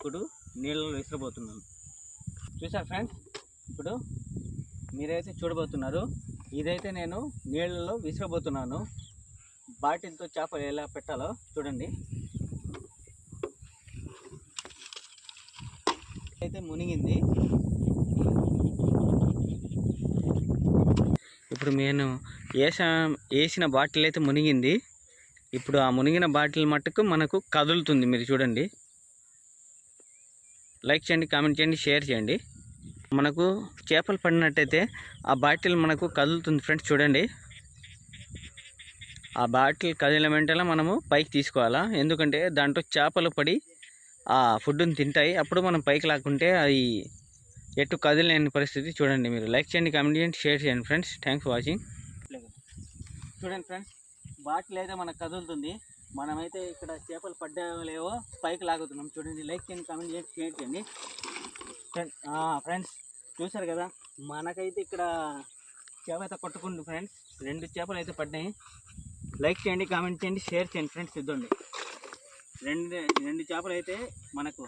ఇప్పుడు నీళ్ళలో విసిరబోతున్నాను చూసారు ఫ్రెండ్స్? ఇప్పుడు మీరైతే చూడబోతున్నారు. ఇదైతే నేను నీళ్ళలో విసిరబోతున్నాను బాటిల్తో చేపలు ఎలా పెట్టాలో చూడండి. అయితే మునిగింది. ఇప్పుడు నేను వేసా వేసిన బాటిల్ అయితే మునిగింది. ఇప్పుడు ఆ మునిగిన బాటిల్ మట్టుకు మనకు కదులుతుంది. మీరు చూడండి. లైక్ చేయండి కామెంట్ చేయండి షేర్ చేయండి. మనకు చేపలు పడినట్టయితే ఆ బాటిల్ మనకు కదులుతుంది ఫ్రెండ్స్ చూడండి. ఆ బాటిల్ కదిలిన వెంటనే మనము పైకి తీసుకోవాలా? ఎందుకంటే దాంట్లో చేపలు పడి ఆ ఫుడ్ని తింటాయి. అప్పుడు మనం పైకి లాక్కుంటే అది ఎటు కదిలేని పరిస్థితి చూడండి మీరు. లైక్ చేయండి కామెంట్ చేయండి షేర్ చేయండి ఫ్రెండ్స్. థ్యాంక్స్ ఫర్ వాచింగ్ చూడండి ఫ్రెండ్స్ బాటిల్ అయితే మనకు కదులుతుంది. మనమైతే ఇక్కడ చేపలు పడ్డాయో లేవో పైకి లాగుతున్నాం చూడండి. లైక్ చేయండి కామెంట్ చేయండి షేర్ చేయండి. ఫ్రెండ్స్ చూసారు కదా? మనకైతే ఇక్కడ చేప అయితే కొట్టుకుంది ఫ్రెండ్స్ రెండు చేపలు అయితే పడ్డాయి. లైక్ చేయండి కామెంట్ చేయండి షేర్ చేయండి ఫ్రెండ్స్ ఇద్దండి రెండు రెండు చేపలు అయితే మనకు